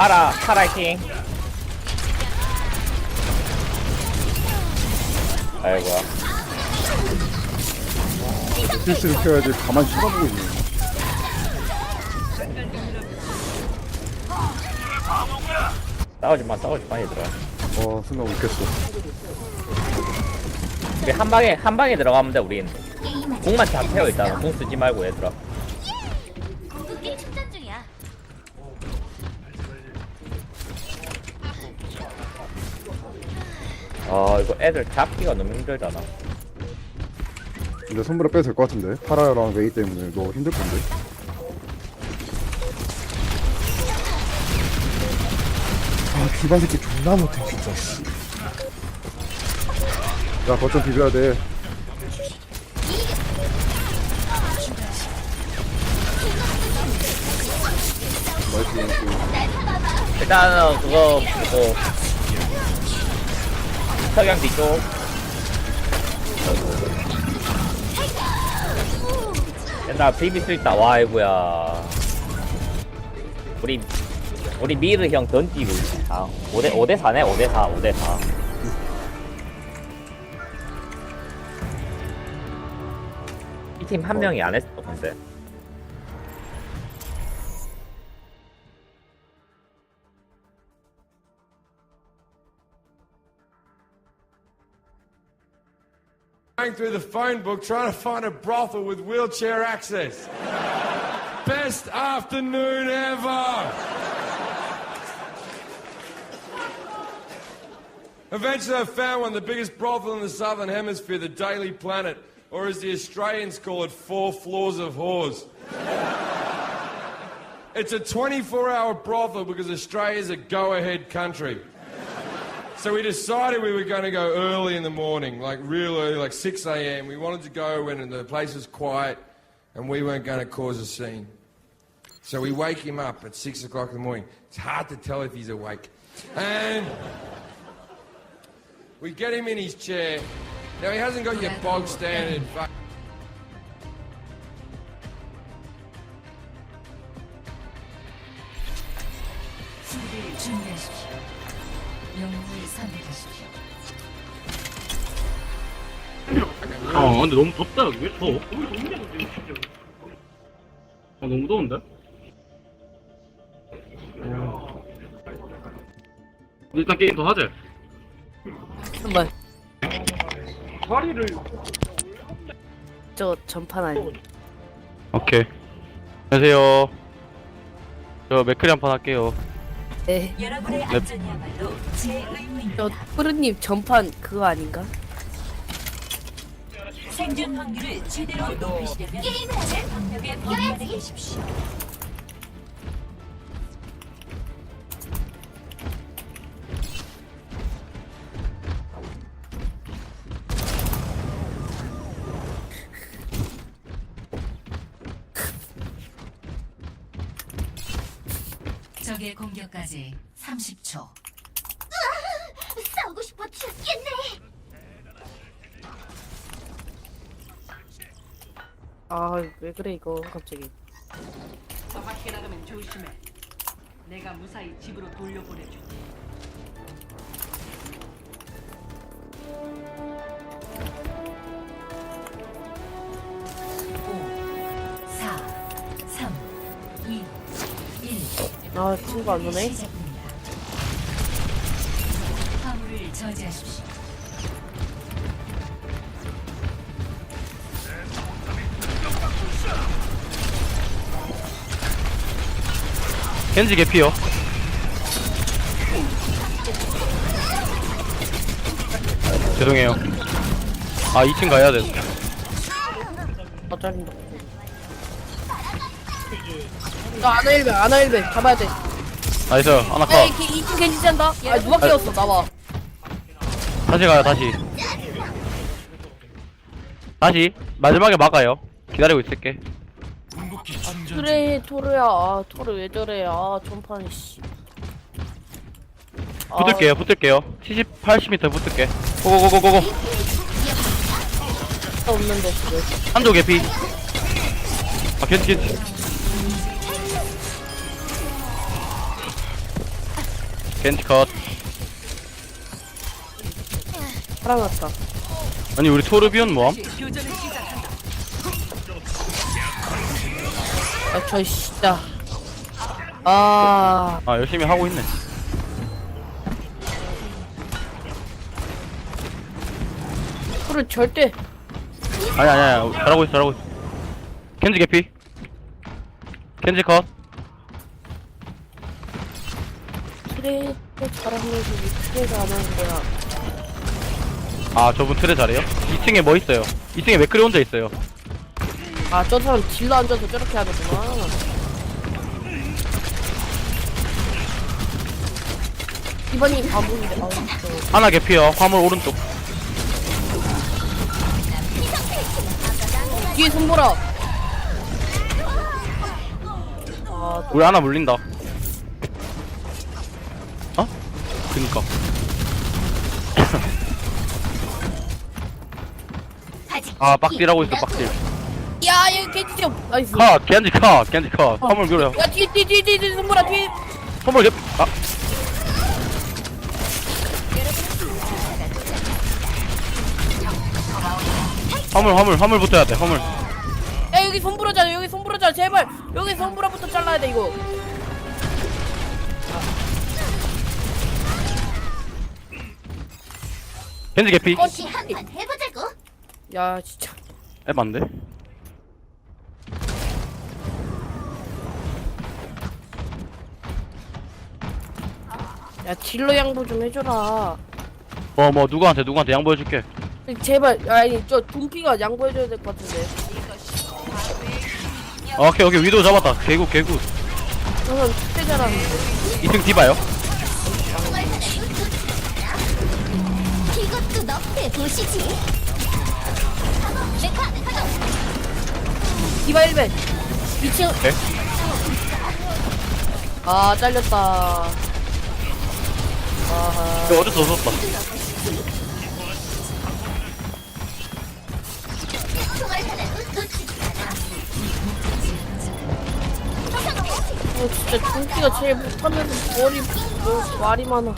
파라 파라이팅 아이고야. 필스를 켜야지 가만히 쳐다보고 있네. 싸우지 마 싸우지 마 얘들아. 와, 순간 웃겼어. 우리 한 방에 한 방에 들어가면 돼 우린. 궁만 잘 태워 일단 궁 쓰지 말고 얘들아 아 이거 애들 잡기가 너무 힘들잖아 근데 선물에 빼도 될 것 같은데? 파라랑 메이 때문에 너 힘들 건데? 아, 기반 새끼 존나 못해, 진짜, 씨. 야, 거점 비벼야 돼. 나이스, 나이스. 일단은 그거 그거 석양 뒤쪽 얘들아 비빌 수 있다 와 아이고야. 우리 우리 미르 형 던지고 있다 5대 5대 4네? 5대 4 5대 4 이 팀 한 명이 안 했어 근데 Going through the phone book trying to find a brothel with wheelchair access. Best afternoon ever. Eventually, I found one, the biggest brothel in the southern hemisphere, the Daily Planet, or as the Australians call it, Four Floors of Whores. it's a 24 hour brothel because Australia's a go ahead country. So we decided we were going to go early in the morning, like real early, like 6 a.m. We wanted to go when the place was quiet and we weren't going to cause a scene. So we wake him up at 6 o'clock in the morning. It's hard to tell if he's awake. And we get him in his chair. Now he hasn't got your bog standard. 영웅을 선택하십시오. 아 근데 너무 덥다 여기 왜 더워? 아 너무 더운데? 어. 일단 게임 더 하자 한번 자리를 저 전판 아니 오케이. 안녕하세요. 저 맥크리 한 판 할게요. 네. 여러분의 안전이야말로 제 의무입니다. 저 푸르님 전판 그거 아닌가? 생존 확률을 최대로 높이시려면 제 방벽에 범위하게 계십시오. 공격까지 30초. 싸우고 싶어 죽겠네. 아 왜 그래 이거 갑자기 저 밖에 나가면 조심해. 내가 무사히 집으로 돌려보내줘. 오, 아 친구 안 오네. 화물을 저지하십시오. 켄지 개피요. 죄송해요. 아 2층 가야 돼. 아 짜린다 나 아나 1배 아나 1배 잡아야 돼 나이스 하나 컷. 에이 2층 겐지 잔다 아 누가 깨웠어 나와 다시 가요 다시. 다시 마지막에 막아요. 기다리고 있을게. 그래 토르야 아 토르 왜 저래 아 전판 씨 아, 붙을게요 붙을게요. 70 80m 붙을게. 고고고고고고. 아, 없는데 한조 개피. 아 켄지 켄지. 겐지 컷 살아났다. 아니 우리 토르비온 뭐함? 아, 저 진짜. 아, 아 열심히 하고 있네 토르 절대. 아니 아니 아니 잘하고 있어 잘하고 있어 겐지 개피 겐지 컷 트레 잘하면서 왜 트레가 안 하는 거야? 아 저분 트레 잘해요? 2층에 뭐 있어요? 2층에 맥크리 혼자 있어요 아, 저 사람 딜러 앉아서 저렇게 하는구나. 이번이 바보인데, 아, 저. 하나 개피요 화물 오른쪽 뒤에 손보라. 아, 우리 하나 물린다 그니까 아 빡딜하고 있어 빡딜 야, 겐지 좀. 나이스. 컷 겐지 컷 겐지 컷 화물 밀어요 야, 뒤에, 뒤에, 뒤에, 뒤에, 손보라, 뒤에. 화물 개피 아 화물 화물 화물 붙어야 돼 화물 야, 여기 손보라잖아, 여기 손보라잖아, 제발. 여기 손보라부터 잘라야 돼, 이거. 겐지 개피 다시 한판 해보자고. 야, 진짜. 에반데 야, 딜러 양보 좀 해줘라. 뭐 뭐 누구한테 누구한테 양보해줄게 제발, 아니, 저 동피가 양보해줘야 될 것 같은데. 아, 오케이 오케이 위도 잡았다 개구 개구 저 사람 진짜 잘하는데. 2층 디바요 이것도 너의 보시지. 메카 메카 디바 1배. 2층. 네. 아, 잘렸다. 아하. 이거 수 없었다 어, 진짜 동피가 제일 못하면서 머리, 뭐, 말이 많아.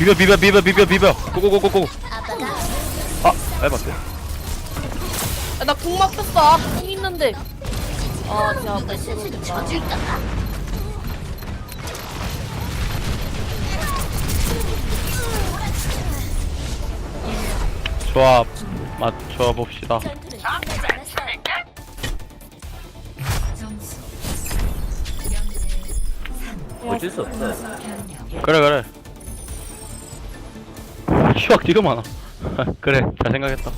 비벼 비벼 비벼 비벼 비벼 고고고고고 아 에반데 야, 나 궁 막혔어. 아, 궁 있는데. 아, 진짜 아빠 쓰러졌다. 져줄까? 조합 맞춰 봅시다 어쩔 수 없어 그래 그래 추억 되게 많아. 그래 잘 생각했다.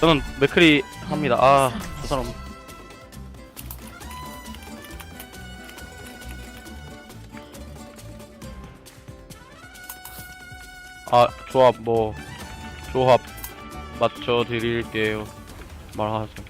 저는 맥크리 합니다. 아저 사람 아 조합 뭐 조합 맞춰 드릴게요. 말하세요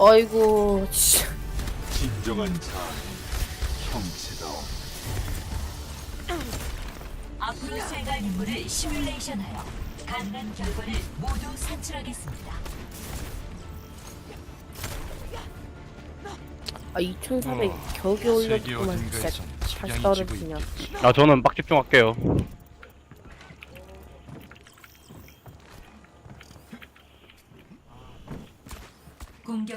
아이고, 진짜. 앞으로 수행할 임무를 시뮬레이션하여 가능한 결과를 모두 산출하겠습니다. 아, 2,400 겨우 올렸구만. 진짜 잘 떨어지냐. 아 저는 빡 집중할게요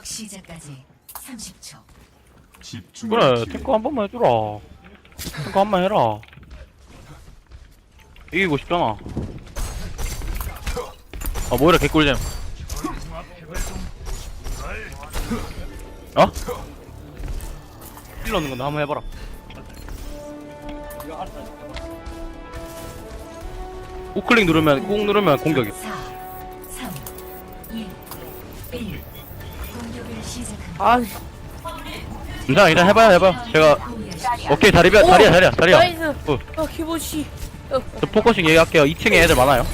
공격 시작까지 30초. 그래 탱커 한 번만 해주라. 탱커 한 번 해라. 이기고 싶잖아. 아 뭐이라 개꿀잼. 어? 힐 넣는 건데 한번 해봐라. 우클릭 누르면 꾹 누르면 공격이. 4, 아, 괜찮아 일단 해봐요 해봐요 제가 오케이 자리야 오! 자리야 자리야 자리야 나이스. 어, 어. 어, 저 포커싱 얘기할게요 2층에 애들 많아요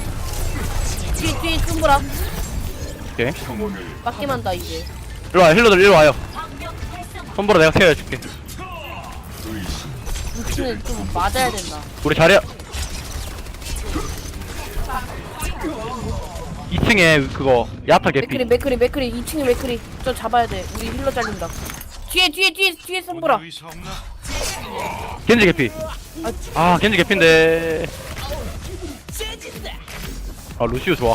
뒤에, 뒤에 춤보라. 오케이. 한다 이제 일로 와요, 힐러들 일로 와요. 손보라 내가 케어해줄게. 루치는 좀 맞아야 된다 우리 자리야. 2층에 그거 야타 맥크리 개피. 맥크리 맥크리 2층에 맥크리 저 잡아야 돼 우리 힐러 잘린다 뒤에 뒤에 뒤에 뒤에 손보라 겐지 개피. 아 겐지 개피인데. 아 루시우 좋아.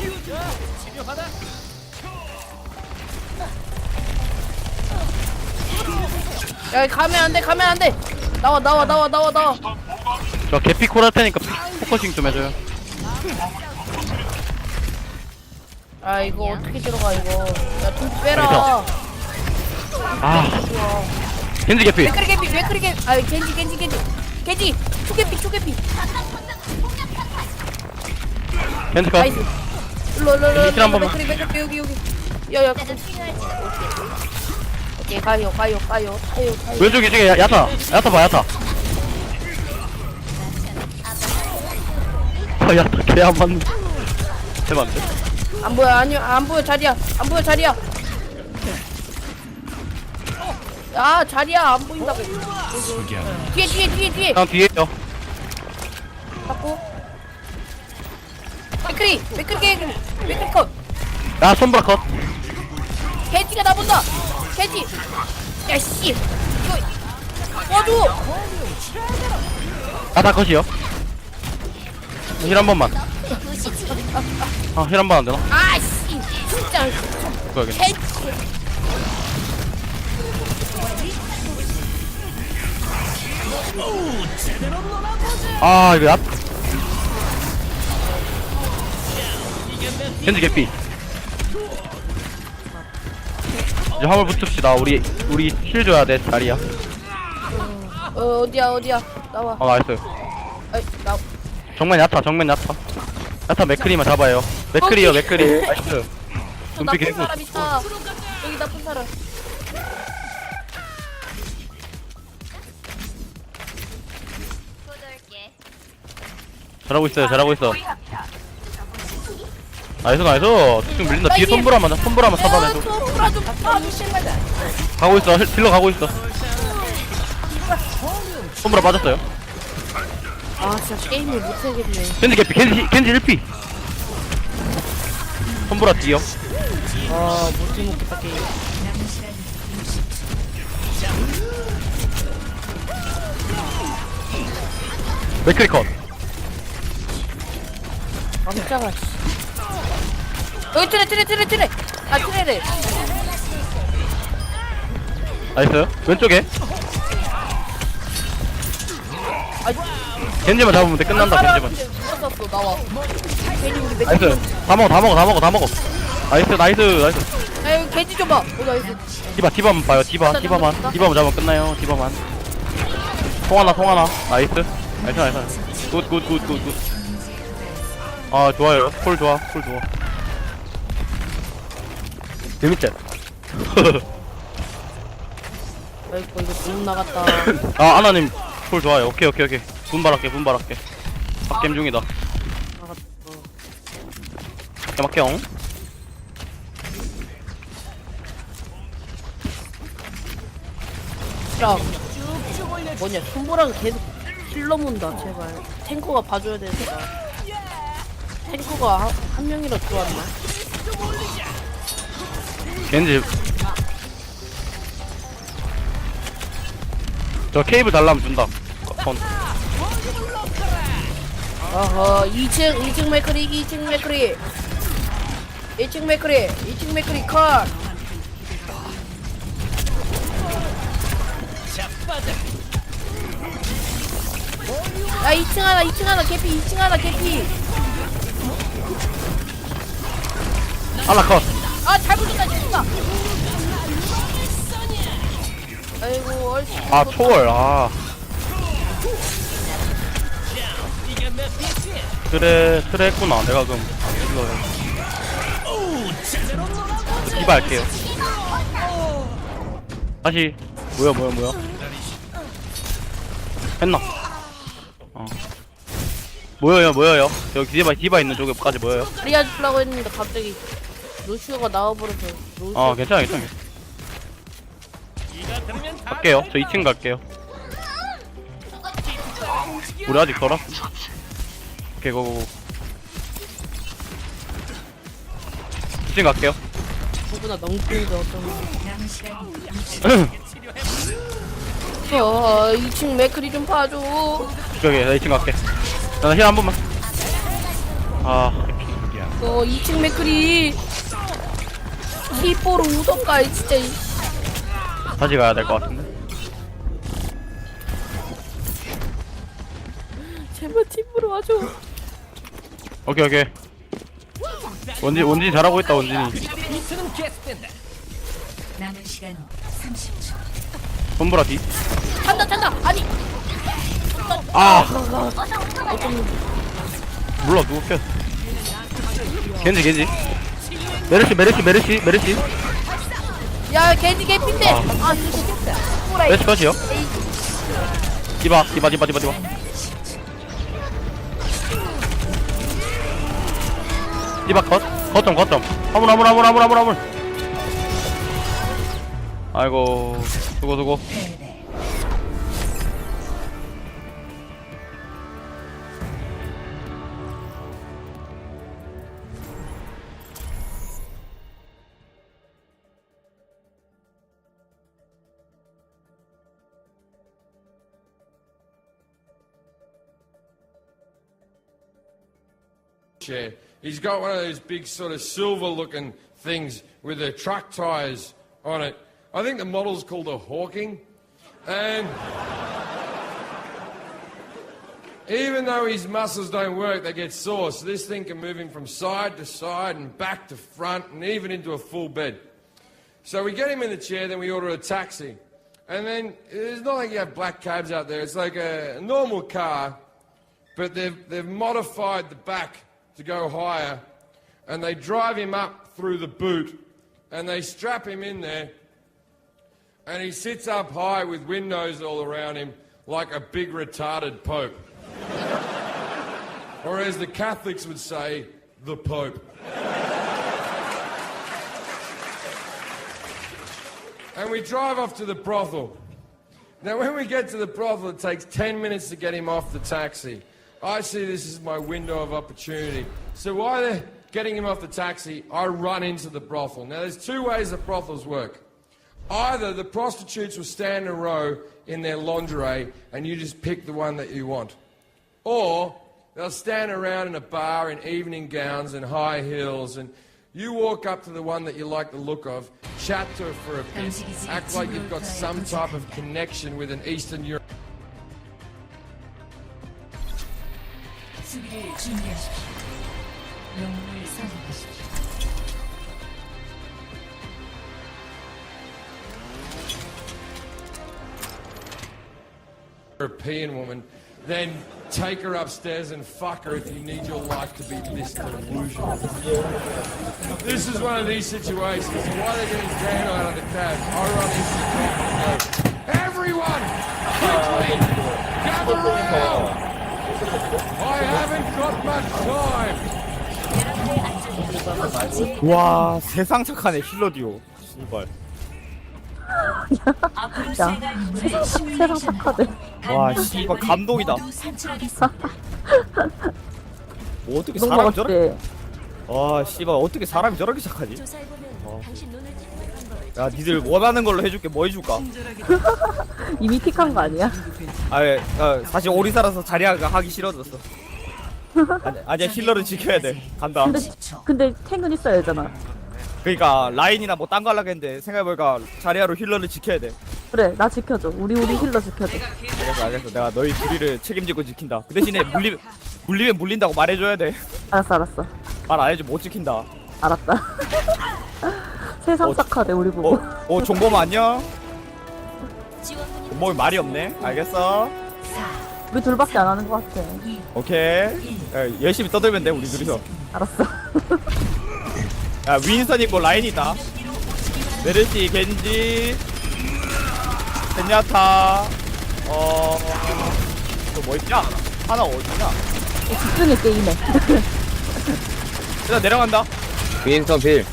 야 가면 안돼 가면 안돼 나와 나와 나와 나와 나와 저 개피 콜할 테니까 포커싱 좀 해줘요. 아 이거 어떻게 들어가 이거 야돈 빼라 아 겐지 개피. 맥크리 개피 맥크리 개피 아 겐지 겐지 겐지 겐지 초개피 초개피 겐지 컷. 나이스 일로 일로 일로 겐지 한 일로 번만. 맥크리 맥크리 여기 여기 야야 오케이 가요 가요 가요 가요 가요 왼쪽 2층에 야- 야타. 야타 봐 야타. 아 야타 개안 맞는. 대박. 안 보여 아니 안 보여 자리야. 안 보여 자리야. 아 자리야 안 보인다고. 뒤에 뒤에 뒤에 뒤에. 형 뒤에요. 잡고. 맥크리 맥크리 개 맥크리 컷. 야 손보라 컷. 개지가 나본다. 개지. 야씨. 이거 꺼줘. 야타 컷이요. 힐한 번만. 아 힐한번 안 되나? 아씨 진짜. 그거야겠네. 개지 아 이거 야 겐지 개피. 이제 화물 붙읍시다. 우리 우리 힐 줘야 돼 자리야. 어 어디야 어디야? 나와. 아 나이스. 아이 나. 정면 야타 정면 야타. 야타 맥크리만 잡아요 맥크리요 맥크리. 나이스. 저 눈빛 나쁜 개구 사람 있다. 여기 나쁜 사람. 잘하고 있어요 잘하고 있어. 나이스 나이스. 쭉 밀린다. 뒤에 손보라만 손보라만 차단해줘 손보라 좀 봐주실 가고 있어. 힐- 힐러 가고 있어. 손보라 빠졌어요. 아 진짜 게임을 못하겠네. 겐지 개피 겐지 겐지 1피 손보라 뒤요? 아 못해먹겠다 게임 맥크리 컷. 깜짝아 씨. 여기 트레 트레 트레 트레. 아 트레래 나이스 왼쪽에 겐지만 잡으면 돼. 끝난다 겐지만. 죽었어 나와. 괜히 우리 맥 나이스. 다 먹어 다 먹어 다 먹어 다 먹어. 나이스 나이스 나이스. 야 여기 개지 좀 봐. 오 나이스. 디바 디바만 봐요. 디바 디바만. 디바만 잡으면 끝나요. 디바만. 통 하나 통 하나. 나이스. 나이스 나이스. 굿굿굿굿굿. 아 좋아요. 콜 좋아 콜 좋아. 재밌지? 아이고 이거 돈 나갔다. 아 아나님 콜 좋아요. 오케이 오케이 오케이. 분발할게 분발할게. 빡겜 중이다. 개막형 야 뭐냐 손보라가 계속 힐러 문다 제발. 탱커가 봐줘야 되니까 탱커가 한, 한 명이라도 들어왔나? 겐지 저 케이블 달라면 준다. 건. 어허 2층 2층 맥크리 2층 맥크리. 2층 맥크리 2층 맥크리 컷. 야 2층 하나 2층 하나 개피 2층 하나 개피. 하나 컷. 아 잘못했다 진짜 아이고 얼씨. 아 초월 아. 그래 그래 했구나. 내가 그럼 이거 디바 할게요. 다시. 뭐야 뭐야 뭐야? 했나? 어. 모여요 모여요? 여기 디바 디바 있는 쪽에까지 모여요? 리아 주려고 했는데 갑자기 루시오가 나와버려서 루시오 어 괜찮아 괜찮아 갈게요. 저 2층 갈게요. 우리 아직 덜어. 오케이 고고고. 2층 갈게요. 누구나 넝뚱이죠 어쩌면 어 2층 맥크리 좀 봐줘. 저기 나 2층 갈게. 나 힐 한 번만. 아. 어 2층 맥크리. 히뽀로 우던가 진짜 이- 다시 가야 될 것 같은데 제발 팀으로 와줘 오케이 오케이 원진 원진이 잘하고 있다 원진이 남은 시간 30초. 손보라 뒤 간다 간다 아니 아! 몰라 누구 켰 겐지 겐지 메르시 메르시 메르시 메르시 야 겐지 개핀데 아. 진짜 뭐라 메르시 컷이요 디바 디바 디바 디바 디바. 디바 컷 컷점 컷점. 화물 화물 화물 화물 화물 화물. 아이고 수고 수고 chair. He's got one of those big sort of silver looking things with the truck tires on it. I think the model's called a Hawking. And even though his muscles don't work, they get sore. So this thing can move him from side to side and back to front and even into a full bed. So we get him in the chair, then we order a taxi. And then it's not like you have black cabs out there. It's like a normal car, but they've, they've modified the back to go higher, and they drive him up through the boot, and they strap him in there, and he sits up high with windows all around him like a big retarded pope. or as the Catholics would say, the Pope. and we drive off to the brothel. Now, when we get to the brothel, it takes 10 minutes to get him off the taxi. I see this as my window of opportunity. So while they're getting him off the taxi, I run into the brothel. Now, there's two ways that brothels work. Either the prostitutes will stand in a row in their lingerie and you just pick the one that you want. Or they'll stand around in a bar in evening gowns and high heels and you walk up to the one that you like the look of, chat to her for a bit, act like you've got some type of connection with an Eastern European. 수비를 준비하십시오. 영웅을 선택하십시오. European woman, then take her upstairs and fuck her if you need your life to be this delusional. This is one of these situations. While they're getting Dan out of the cab, I run into the car and go, Everyone! Quickly! Gather around! 와 세상 착하네 힐러디오 씨발 앞으로 세갈 인물을 세상 착하대. 와, 씨발, 감동이다. 뭐 어떻게 너무 사람이 저렇게. 와 씨발 어떻게 사람이 저렇게 착하지 야 니들 원하는 걸로 해줄게 뭐 해줄까 이미 픽한 거 아니야? 아예 어, 사실 오리사라서 자리가 하기 싫어졌어 아니, 아니야 힐러를 지켜야 돼 간다 근데 근데 탱은 있어야 되잖아. 그러니까 라인이나 뭐 딴 거 하려고 했는데 생각해보니까 자리아로 힐러를 지켜야 돼 그래 나 지켜줘. 우리 우리 힐러 지켜줘. 알겠어 알겠어 내가 너희 둘이를 책임지고 지킨다 그 대신에 물리, 물리면 물린다고 말해줘야 안 알았어 알았어. 해주면 못 지킨다 알았다. 세상 어, 착하대 우리 보고. 어, 어 종범 안녕 종범이 말이 없네. 알겠어. 우리 둘밖에 안 하는 것 같아. 오케이. 야, 열심히 떠들면 돼 우리 둘이서. 알았어. 야 윈선 있고 라인 있다. 메르시 겐지. 젠야타. 어또뭐 있냐? 하나 어디냐? 집중해 게임에. 일단 내려간다. 윈스턴 필